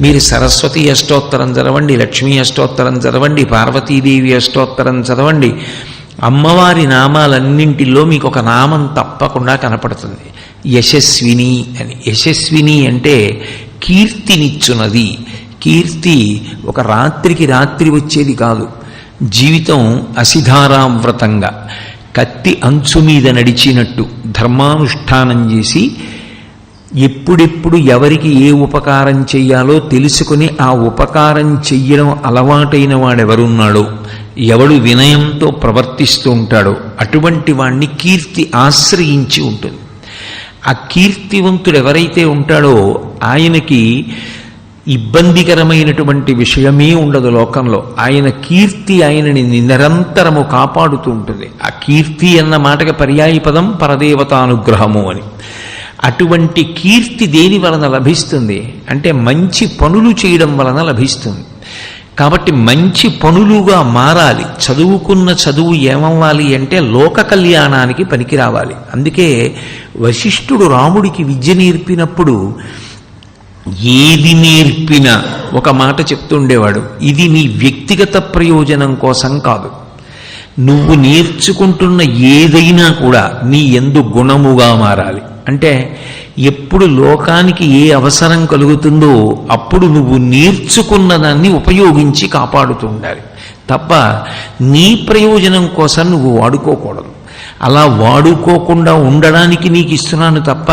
మీరు సరస్వతి అష్టోత్తరం చదవండి లక్ష్మీ అష్టోత్తరం చదవండి పార్వతీదేవి అష్టోత్తరం చదవండి. అమ్మవారి నామాలన్నింటిలో మీకు ఒక నామం తప్పకుండా కనపడుతుంది. యశస్విని అని. యశస్విని అంటే కీర్తినిచ్చున్నది కీర్తి ఒక రాత్రికి రాత్రి వచ్చేది కాదు. జీవితం అసిధారావ్రతంగా. కత్తి అంచు మీద నడిచినట్టు ధర్మానుష్ఠానం చేసి ఎప్పుడెప్పుడు ఎవరికి ఏ ఉపకారం చెయ్యాలో తెలుసుకుని ఆ ఉపకారం చెయ్యడం అలవాటైన వాడెవరున్నాడో ఎవడు వినయంతో ప్రవర్తిస్తూ ఉంటాడో అటువంటి వాణ్ణి కీర్తి ఆశ్రయించి ఉంటుంది. ఆ కీర్తివంతుడు ఎవరైతే ఉంటాడో ఆయనకి ఇబ్బందికరమైనటువంటి విషయమే ఉండదు లోకంలో. ఆయన కీర్తి ఆయనని నిరంతరము కాపాడుతూ ఉంటుంది. ఆ కీర్తి అన్న మాటకి పర్యాయ పదం పరదేవతానుగ్రహము అని. అటువంటి కీర్తి దేని వలన లభిస్తుంది? అంటే మంచి పనులు చేయడం వలన లభిస్తుంది. కాబట్టి మంచి పనులుగా మారాలి. చదువుకున్న చదువు ఏమవ్వాలి అంటే లోక కళ్యాణానికి పనికి రావాలి. అందుకే వశిష్ఠుడు రాముడికి విద్య నేర్పినప్పుడు ఏది నేర్పినా ఒక మాట చెప్తుండేవాడు ఇది నీ వ్యక్తిగత ప్రయోజనం కోసం కాదు. నువ్వు నేర్చుకుంటున్న ఏదైనా కూడా నీ ఎందు గుణముగా మారాలి. అంటే ఎప్పుడు లోకానికి ఏ అవసరం కలుగుతుందో అప్పుడు నువ్వు నేర్చుకున్న దాన్ని ఉపయోగించి కాపాడుతూ ఉండాలి తప్ప నీ ప్రయోజనం కోసం నువ్వు వాడుకోకూడదు. అలా వాడుకోకుండా ఉండడానికి నీకు ఇస్తున్నాను తప్ప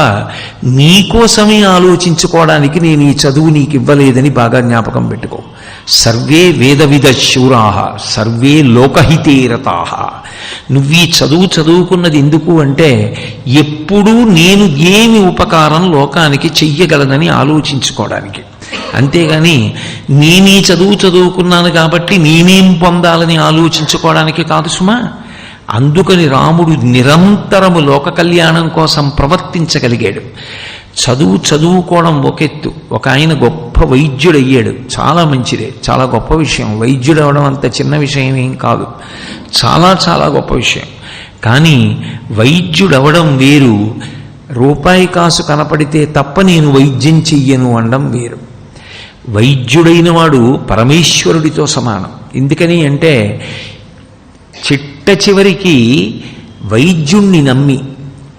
నీకోసమే ఆలోచించుకోవడానికి నేను ఈ చదువు నీకు ఇవ్వలేదని బాగా జ్ఞాపకం పెట్టుకో. సర్వే వేదవిధ శూరాహ సర్వే లోకహితేరతాహ. నువ్వు ఈ చదువు చదువుకున్నది ఎందుకు అంటే ఎప్పుడూ నేను ఏమి ఉపకారం లోకానికి చెయ్యగలనని ఆలోచించుకోవడానికి. అంతేగాని నేనీ చదువు చదువుకున్నాను కాబట్టి నేనేం పొందాలని ఆలోచించుకోవడానికి కాదు సుమా. అందుకని రాముడు నిరంతరము లోక కళ్యాణం కోసం ప్రవర్తించగలిగాడు. చదువు చదువుకోవడం ఒకెత్తు ఒక ఆయన గొప్ప వైద్యుడు అయ్యాడు చాలా మంచిదే. చాలా గొప్ప విషయం. వైద్యుడు అవడం అంత చిన్న విషయం ఏం కాదు. చాలా చాలా గొప్ప విషయం. కానీ వైద్యుడు అవడం వేరు. రూపాయి కాసు కనపడితే తప్ప నేను వైద్యం చెయ్యను అనడం వేరు. వైద్యుడైన వాడు పరమేశ్వరుడితో సమానం. ఎందుకని అంటే చెట్టు చివరికి వైద్యుణ్ణి నమ్మి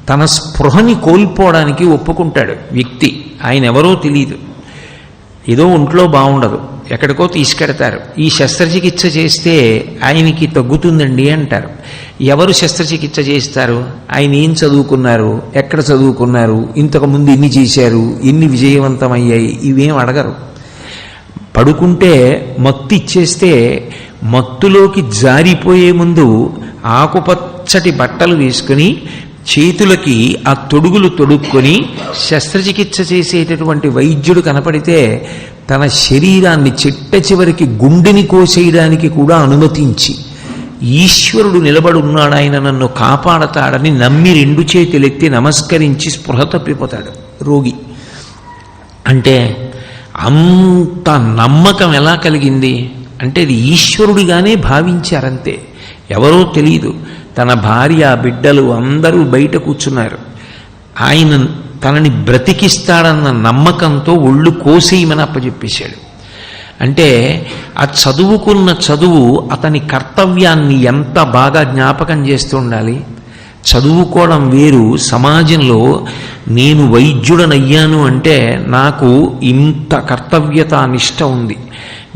తన స్పృహని కోల్పోవడానికి ఒప్పుకుంటాడు వ్యక్తి. ఆయన ఎవరో తెలియదు ఏదో ఒంట్లో బాగుండదు ఎక్కడికో తీసుకెడతారు. ఈ శస్త్రచికిత్స చేస్తే ఆయనకి తగ్గుతుందండి అంటారు. ఎవరు శస్త్రచికిత్స చేస్తారు? ఆయన ఏం చదువుకున్నారు? ఎక్కడ చదువుకున్నారు? ఇంతకుముందు ఎన్ని చేశారు? ఎన్ని విజయవంతమయ్యాయి? ఇవేం అడగరు. పడుకుంటే మత్తు ఇచ్చేస్తే మత్తులోకి జారిపోయే ముందు ఆకుపచ్చటి బట్టలు వేసుకుని చేతులకి ఆ తొడుగులు తొడుక్కొని శస్త్రచికిత్స చేసేటటువంటి వైద్యుడు కనపడితే తన శరీరాన్ని చిట్ట చివరికి గుండెని కోసేయడానికి కూడా అనుమతించి ఈశ్వరుడు నిలబడి ఆయన నన్ను కాపాడతాడని నమ్మి రెండు చేతులెత్తి నమస్కరించి స్పృహ తప్పిపోతాడు రోగి. అంటే అంత నమ్మకం ఎలా కలిగింది? అంటే ఇది ఈశ్వరుడిగానే భావించారంతే. ఎవరో తెలియదు తన భార్య బిడ్డలు అందరూ బయట కూర్చున్నారు. ఆయన తనని బ్రతికిస్తాడన్న నమ్మకంతో ఒళ్ళు కోసేయమని అప్పచెప్పేశాడు అంటే ఆ చదువుకున్న చదువు అతని కర్తవ్యాన్ని ఎంత బాగా జ్ఞాపకం చేస్తూ ఉండాలి చదువుకోవడం వేరు. సమాజంలో నేను వైద్యుడనయ్యాను అంటే నాకు ఇంత కర్తవ్యత నిష్ట ఉంది.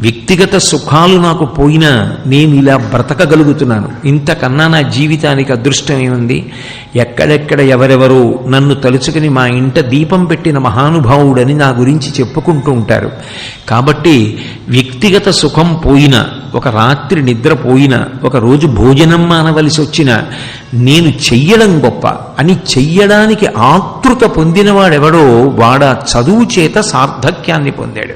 వ్యక్తిగత సుఖాలు నాకు పోయినా నేను ఇలా బ్రతకగలుగుతున్నాను. ఇంతకన్నా నా జీవితానికి అదృష్టం ఏముంది? ఎక్కడెక్కడ ఎవరెవరో నన్ను తలుచుకుని మా ఇంట దీపం పెట్టిన మహానుభావుడని నా గురించి చెప్పుకుంటూ ఉంటారు. కాబట్టి వ్యక్తిగత సుఖం పోయినా ఒక రాత్రి నిద్ర పోయినా ఒక రోజు భోజనం మానవలసి వచ్చినా నేను చెయ్యడం గొప్ప. అని చెయ్యడానికి ఆతృత పొందినవాడెవడో వాడ చదువు చేత సార్థక్యాన్ని పొందాడు.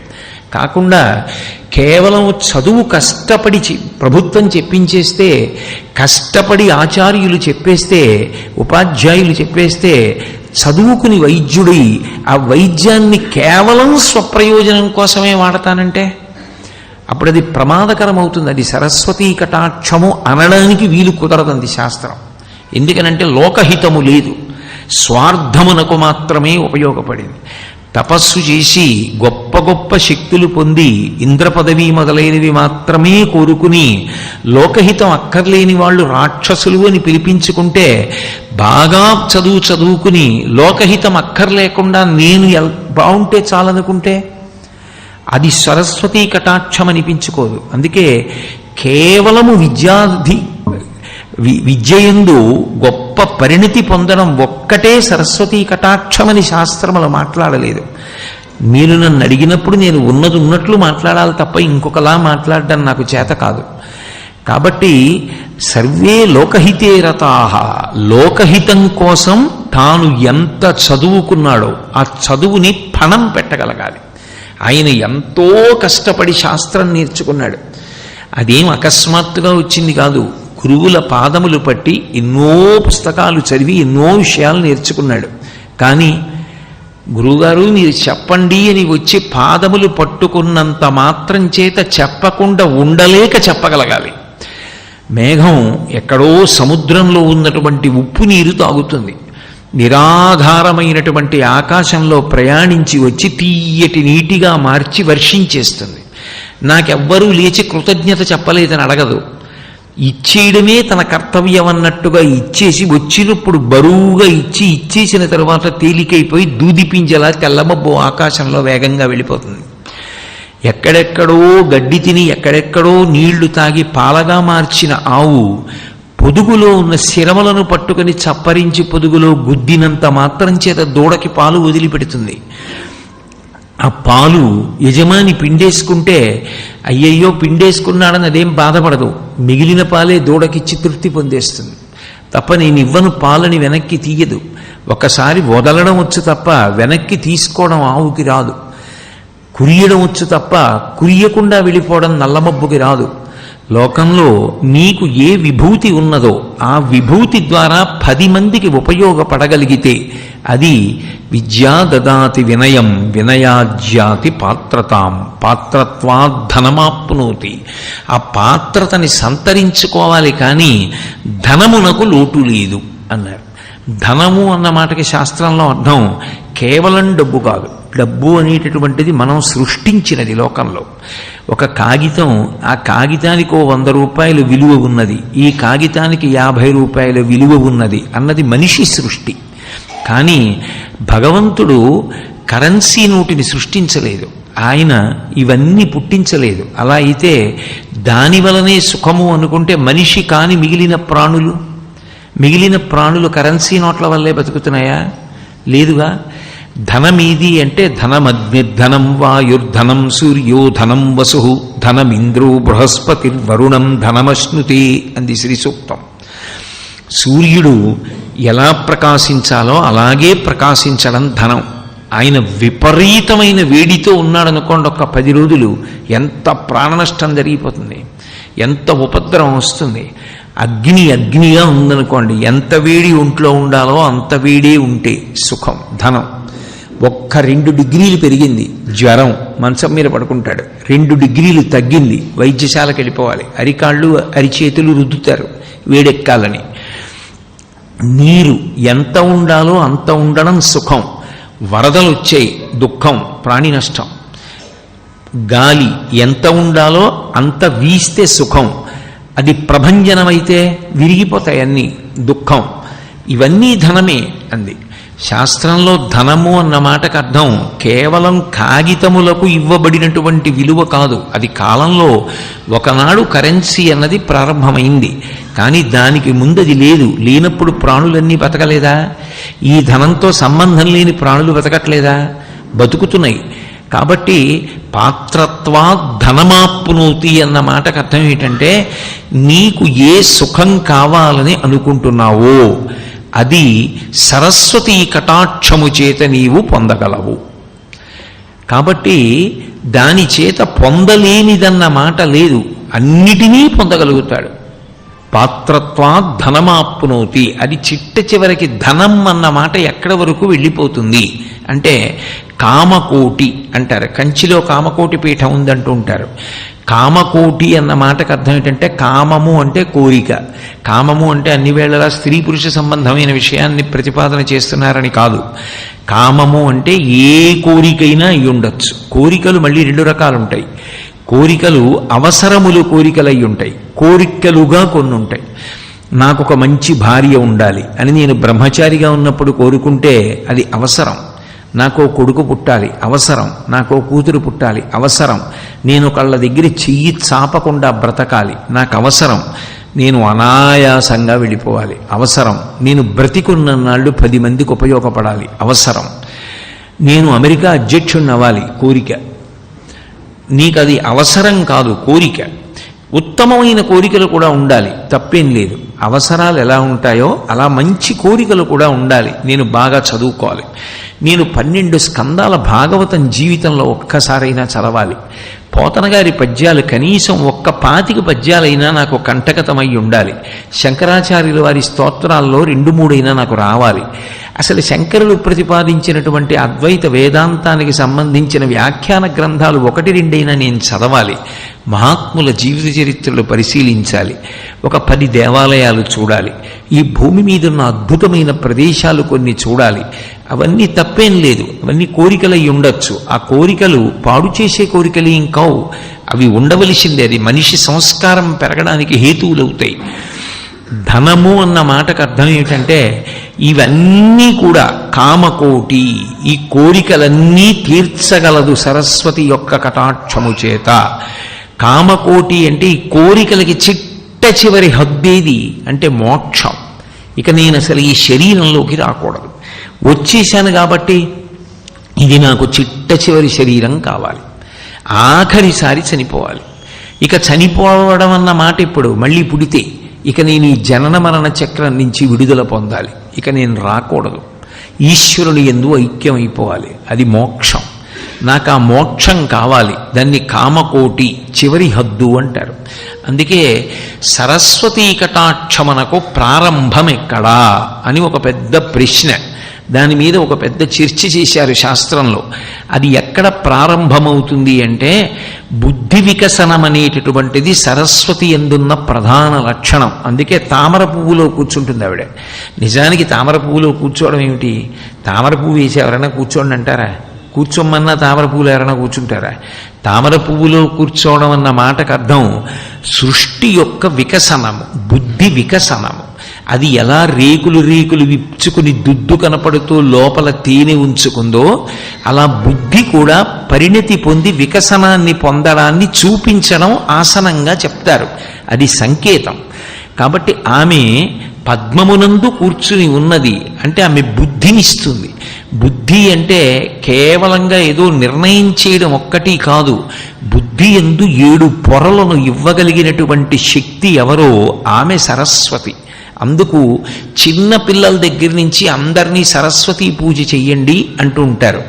కాకుండా కేవలం చదువు కష్టపడి ప్రభుత్వం చెప్పించేస్తే కష్టపడి ఆచార్యులు చెప్పేస్తే ఉపాధ్యాయులు చెప్పేస్తే చదువుకుని వైద్యుడి ఆ వైద్యాన్ని కేవలం స్వప్రయోజనం కోసమే వాడతానంటే అప్పుడు అది ప్రమాదకరం అవుతుంది అది సరస్వతీ కటాక్షము అనడానికి వీలు కుదరదంది శాస్త్రం. ఎందుకనంటే లోకహితము లేదు. స్వార్థమునకు మాత్రమే ఉపయోగపడింది. తపస్సు చేసి గొప్ప గొప్ప శక్తులు పొంది ఇంద్ర పదవి మొదలైనవి మాత్రమే కోరుకుని లోకహితం అక్కర్లేని వాళ్ళు రాక్షసులు అని పిలిపించుకుంటే బాగా చదువు చదువుకుని లోకహితం అక్కర్లేకుండా నేను ఎల్- బాగుంటే చాలనుకుంటే? అది సరస్వతీ కటాక్షం అనిపించుకోదు అందుకే కేవలము విద్యార్థి వి- విద్యయందు గొప్ప పరిణితి పొందడం ఒక్కటే సరస్వతీ కటాక్షమని శాస్త్రములు మాట్లాడలేదు. మీరు నన్ను అడిగినప్పుడు నేను ఉన్నది ఉన్నట్లు మాట్లాడాలి తప్ప ఇంకొకలా మాట్లాడడం నాకు చేత కాదు. కాబట్టి సర్వే లోకహితేరతాహ లోకహితం కోసం తాను ఎంత చదువుకున్నాడో ఆ చదువుని పణం పెట్టగలగాలి. ఆయన ఎంతో కష్టపడి శాస్త్రం నేర్చుకున్నాడు. అదేం అకస్మాత్తుగా వచ్చింది కాదు. గురువుల పాదములు పట్టి ఎన్నో పుస్తకాలు చదివి ఎన్నో విషయాలు నేర్చుకున్నాడు. కానీ గురువుగారు మీరు చెప్పండి అని వచ్చి పాదములు పట్టుకున్నంత మాత్రం చేత చెప్పకుండా ఉండలేక చెప్పగలగాలి. మేఘం ఎక్కడో సముద్రంలో ఉన్నటువంటి ఉప్పు నీరు తాగుతుంది. నిరాధారమైనటువంటి ఆకాశంలో ప్రయాణించి వచ్చి తీయటి నీటిగా మార్చి వర్షించేస్తుంది. నాకెవ్వరూ లేచి కృతజ్ఞత చెప్పలేదని అడగదు. ఇచ్చేయడమే తన కర్తవ్యం అన్నట్టుగా ఇచ్చేసి వచ్చినప్పుడు బరువుగా ఇచ్చి ఇచ్చేసిన తర్వాత తేలికైపోయి దూదిపింజలా తెల్లమబ్బు ఆకాశంలో వేగంగా వెళ్ళిపోతుంది. ఎక్కడెక్కడో గడ్డి తిని ఎక్కడెక్కడో నీళ్ళు తాగి పాలగా మార్చిన ఆవు పొదుగులో ఉన్న శిరమలను పట్టుకొని చప్పరించి పొదుగులో గుద్దినంత మాత్రం చేత దూడకి పాలు వదిలిపెడుతుంది. ఆ పాలు యజమాని పిండేసుకుంటే అయ్యయ్యో పిండేసుకున్నాడని అదేం బాధపడదు. మిగిలిన పాలే దూడకిచ్చి తృప్తి పొందేస్తుంది. తప్ప నేను ఇవ్వను పాలని వెనక్కి తీయదు. ఒకసారి వదలడం వచ్చు తప్ప వెనక్కి తీసుకోవడం ఆవుకి రాదు. కురియడం వచ్చు తప్ప కురియకుండా వెళ్ళిపోవడం నల్లమబ్బుకి రాదు. లోకంలో నీకు ఏ విభూతి ఉన్నదో ఆ విభూతి ద్వారా పది మందికి ఉపయోగపడగలిగితే అది విద్యా దదాతి వినయం వినయాజ్యాతి పాత్రతాం పాత్రత్వాద్ధనమాప్నోతి. ఆ పాత్రతని సంతరించుకోవాలి కానీ ధనమునకు లోటు లేదు అన్నారు. ధనము అన్న మాటకి శాస్త్రంలో అర్థం కేవలం డబ్బు కాదు. డబ్బు అనేటటువంటిది మనం సృష్టించినది లోకంలో. ఒక కాగితం ఆ కాగితానికి ఓ వంద రూపాయల విలువ ఉన్నది ఈ కాగితానికి యాభై రూపాయల విలువ ఉన్నది అన్నది మనిషి సృష్టి. కానీ భగవంతుడు కరెన్సీ నోటిని సృష్టించలేదు. ఆయన ఇవన్నీ పుట్టించలేదు. అలా అయితే దాని వలనే సుఖము అనుకుంటే మనిషి కాని మిగిలిన ప్రాణులు? మిగిలిన ప్రాణులు కరెన్సీ నోట్ల వల్లే బతుకుతున్నాయా? లేదుగా? ధనమీది అంటే ధనమగ్నిర్ధనం వాయుర్ధనం సూర్యో ధనం వసు ధనమింద్రో బృహస్పతిర్వరుణం ధనమశ్నుతి అంది శ్రీ సూక్తం సూర్యుడు ఎలా ప్రకాశించాలో అలాగే ప్రకాశించడం ధనం. ఆయన విపరీతమైన వేడితో ఉన్నాడనుకోండి ఒక పది రోజులు ఎంత ప్రాణనష్టం జరిగిపోతుంది ఎంత ఉపద్రవం వస్తుంది. అగ్ని అగ్నిగా ఉందనుకోండి ఎంత వేడి ఒంట్లో ఉండాలో అంత వేడి ఉంటే సుఖం ధనం. ఒక్క రెండు డిగ్రీలు పెరిగింది. జ్వరం మంచం మీద పడుకుంటాడు. రెండు డిగ్రీలు తగ్గింది. వైద్యశాలకు వెళ్ళిపోవాలి. అరికాళ్ళు అరిచేతులు రుద్దుతారు వేడెక్కాలని. నీరు ఎంత ఉండాలో అంత ఉండడం సుఖం. వరదలు వచ్చాయి. దుఃఖం ప్రాణి నష్టం. గాలి ఎంత ఉండాలో అంత వీస్తే సుఖం. అది ప్రభంజనమైతే విరిగిపోతాయి అన్నీ. దుఃఖం. ఇవన్నీ ధనమే అంది. శాస్త్రంలో ధనము అన్న మాటకు అర్థం కేవలం కాగితములకు ఇవ్వబడినటువంటి విలువ కాదు. అది కాలంలో ఒకనాడు కరెన్సీ అన్నది ప్రారంభమైంది. కానీ దానికి ముందు అది లేదు. లేనప్పుడు ప్రాణులన్నీ బతకలేదా? ఈ ధనంతో సంబంధం లేని ప్రాణులు బతకట్లేదా? బతుకుతున్నాయి. కాబట్టి పాత్రత్వా ధనమాప్నోతి అన్న మాటకు అర్థం ఏంటంటే నీకు ఏ సుఖం కావాలని అనుకుంటున్నావో అది సరస్వతీ కటాక్షము చేత నీవు పొందగలవు. కాబట్టి దాని చేత పొందలేనిదన్న మాట లేదు. అన్నిటినీ పొందగలుగుతాడు. పాత్రత్వా ధనమాప్నోతి. అది చిట్ట చివరికి ధనం అన్న మాట ఎక్కడి వరకు వెళ్ళిపోతుంది? అంటే కామకోటి అంటారు. కంచిలో కామకోటి పీఠం ఉందంటూ ఉంటారు. కామకోటి అన్న మాటకు అర్థం ఏంటంటే కామము అంటే కోరిక. కామము అంటే అన్ని వేళలా స్త్రీ పురుష సంబంధమైన విషయాన్ని ప్రతిపాదన చేస్తున్నారని కాదు. కామము అంటే ఏ కోరికైనా అయి ఉండొచ్చు. కోరికలు మళ్ళీ రెండు రకాలు ఉంటాయి కోరికలు అవసరములు కోరికలై ఉంటాయి. కోరికలుగా కొన్ని ఉంటాయి నాకు ఒక మంచి భార్య ఉండాలి అని నేను బ్రహ్మచారిగా ఉన్నప్పుడు కోరుకుంటే అది అవసరం. నాకు కొడుకు పుట్టాలి అవసరం. నాకు కూతురు పుట్టాలి అవసరం. నేను కళ్ళ దగ్గర చెయ్యి చాపకుండా బ్రతకాలి. నాకు అవసరం. నేను అనాయాసంగా వెళ్ళిపోవాలి. అవసరం. నేను బ్రతికున్న నాళ్ళు పది మందికి ఉపయోగపడాలి. అవసరం. నేను అమెరికా అధ్యక్షుడిని అవ్వాలి. కోరిక. నీకు అది అవసరం కాదు కోరిక. ఉత్తమమైన కోరికలు కూడా ఉండాలి. తప్పేం లేదు. అవసరాలు ఎలా ఉంటాయో అలా మంచి కోరికలు కూడా ఉండాలి. నేను బాగా చదువుకోవాలి. నేను పన్నెండు స్కందాల భాగవతం జీవితంలో ఒక్కసారైనా చదవాలి. పోతనగారి పద్యాలు కనీసం ఒక్క పాతిక పద్యాలైనా నాకు కంటకతమై ఉండాలి. శంకరాచార్యుల వారి స్తోత్రాల్లో రెండు మూడైనా నాకు రావాలి. అసలు శంకరులు ప్రతిపాదించినటువంటి అద్వైత వేదాంతానికి సంబంధించిన వ్యాఖ్యాన గ్రంథాలు ఒకటి రెండైనా నేను చదవాలి. మహాత్ముల జీవిత చరిత్రలు పరిశీలించాలి. ఒక పది దేవాలయాలు చూడాలి. ఈ భూమి మీద ఉన్న అద్భుతమైన ప్రదేశాలు కొన్ని చూడాలి. అవన్నీ తప్పేం లేదు. అవన్నీ కోరికలు ఉండొచ్చు. ఆ కోరికలు పాడు చేసే కోరికలు ఇంకావు అవి ఉండవలసిందే. అది మనిషి సంస్కారం పెరగడానికి హేతువులవుతాయి. ధనము అన్న మాటకు అర్థం ఏమిటంటే ఇవన్నీ కూడా కామకోటి. ఈ కోరికలన్నీ తీర్చగలదు సరస్వతి యొక్క కటాక్షము చేత. కామకోటి అంటే ఈ కోరికలకి చిట్ట చివరి హద్దేది అంటే మోక్షం. ఇక నేను అసలు ఈ శరీరంలోకి రాకూడదు. వచ్చేసాను కాబట్టి ఇది నాకు చిట్ట చివరి శరీరం కావాలి. ఆఖరిసారి చనిపోవాలి. ఇక చనిపోవడం అన్న మాట ఇప్పుడు మళ్ళీ పుడితే ఇక నేను ఈ జనన మరణ చక్రం నుంచి విడుదల పొందాలి. ఇక నేను రాకూడదు. ఈశ్వరుని ఎందు ఐక్యం అయిపోవాలి అది మోక్షం. నాకు ఆ మోక్షం కావాలి. దాన్ని కామకోటి చివరి హద్దు అంటారు. అందుకే సరస్వతీ కటాక్షమనకు ప్రారంభం ఎక్కడా అని ఒక పెద్ద ప్రశ్న. దాని మీద ఒక పెద్ద చర్చ చేశారు శాస్త్రంలో. అది ఎక్కడ ప్రారంభమవుతుంది అంటే బుద్ధి వికసనం అనేటటువంటిది సరస్వతి ఎందున్న ప్రధాన లక్షణం. అందుకే తామర పువ్వులో కూర్చుంటుంది ఆవిడ. నిజానికి తామర పువ్వులో కూర్చోవడం ఏమిటి? తామర పువ్వు వేసి ఎవరైనా కూర్చోండి అంటారా? కూర్చోమన్నా తామర పువ్వులు ఎవరైనా కూర్చుంటారా? తామర పువ్వులో కూర్చోవడం అన్న మాటకు అర్థం సృష్టి యొక్క వికసనము బుద్ధి వికసనము. అది ఎలా రేకులు రేకులు విచ్చుకుని దుద్దు కనపడుతూ లోపల తేనె ఉంచుకుందో అలా బుద్ధి కూడా పరిణతి పొంది వికసనాన్ని పొందడాన్ని చూపించడం ఆసనంగా చెప్తారు. అది సంకేతం. కాబట్టి ఆమె పద్మమునందు కూర్చుని ఉన్నది అంటే ఆమె బుద్ధినిస్తుంది. బుద్ధి అంటే కేవలంగా ఏదో నిర్ణయం చేయడం ఒక్కటి కాదు. బుద్ధి ఎందు ఏడు పొరలను ఇవ్వగలిగినటువంటి శక్తి ఎవరో ఆమె సరస్వతి. అందుకు చిన్న పిల్లల దగ్గర నుంచి అందరినీ సరస్వతి పూజ చెయ్యండి అంటూ ఉంటారు.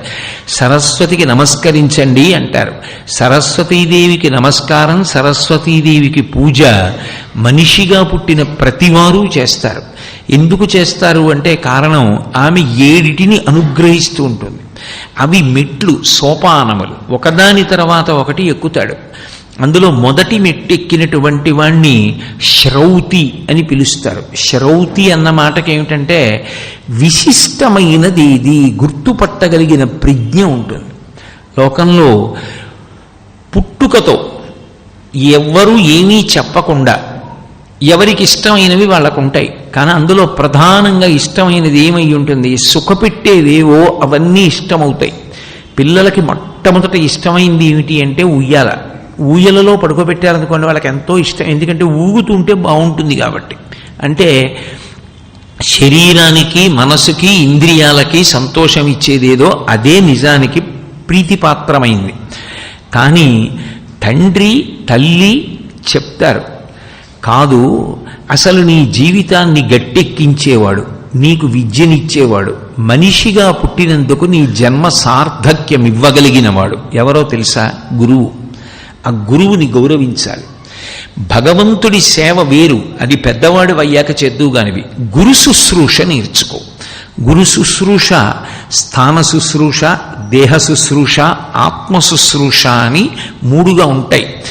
సరస్వతికి నమస్కరించండి అంటారు. సరస్వతీదేవికి నమస్కారం సరస్వతీదేవికి పూజ మనిషిగా పుట్టిన ప్రతివారు చేస్తారు. ఎందుకు చేస్తారు అంటే కారణం ఆమె ఏడిటిని అనుగ్రహిస్తూ ఉంటుంది. అవి మెట్లు సోపానములు. ఒకదాని తర్వాత ఒకటి ఎక్కుతాడు. అందులో మొదటి మెట్టెక్కినటువంటి వాణ్ణి శ్రౌతి అని పిలుస్తారు. శ్రౌతి అన్న మాటకి ఏమిటంటే విశిష్టమైనది ఇది గుర్తుపట్టగలిగిన ప్రజ్ఞ ఉంటుంది. లోకంలో పుట్టుకతో ఎవ్వరూ ఏమీ చెప్పకుండా ఎవరికి ఇష్టమైనవి వాళ్ళకు ఉంటాయి. కానీ అందులో ప్రధానంగా ఇష్టమైనది ఏమై ఉంటుంది? సుఖపెట్టేవేవో అవన్నీ ఇష్టమవుతాయి. పిల్లలకి మొట్టమొదట ఇష్టమైంది ఏమిటి అంటే ఉయ్యాల. ఊయలలో పడుకోబెట్టారనుకోండి వాళ్ళకి ఎంతో ఇష్టం. ఎందుకంటే ఊగుతుంటే బాగుంటుంది కాబట్టి. అంటే శరీరానికి మనసుకి ఇంద్రియాలకి సంతోషం ఇచ్చేదేదో అదే నిజానికి ప్రీతిపాత్రమైంది. కానీ తండ్రి తల్లి చెప్తారు కాదు అసలు నీ జీవితాన్ని గట్టెక్కించేవాడు నీకు విద్యనిచ్చేవాడు మనిషిగా పుట్టినందుకు నీ జన్మ సార్థక్యం ఇవ్వగలిగినవాడు ఎవరో తెలుసా? గురువు. ఆ గురువుని గౌరవించాలి. భగవంతుడి సేవ వేరు అది పెద్దవాడు అయ్యాక చేద్దుగానివి గురు శుశ్రూష నేర్చుకో. గురు శుశ్రూష స్థాన శుశ్రూష దేహ శుశ్రూష ఆత్మ శుశ్రూష అని మూడుగా ఉంటాయి.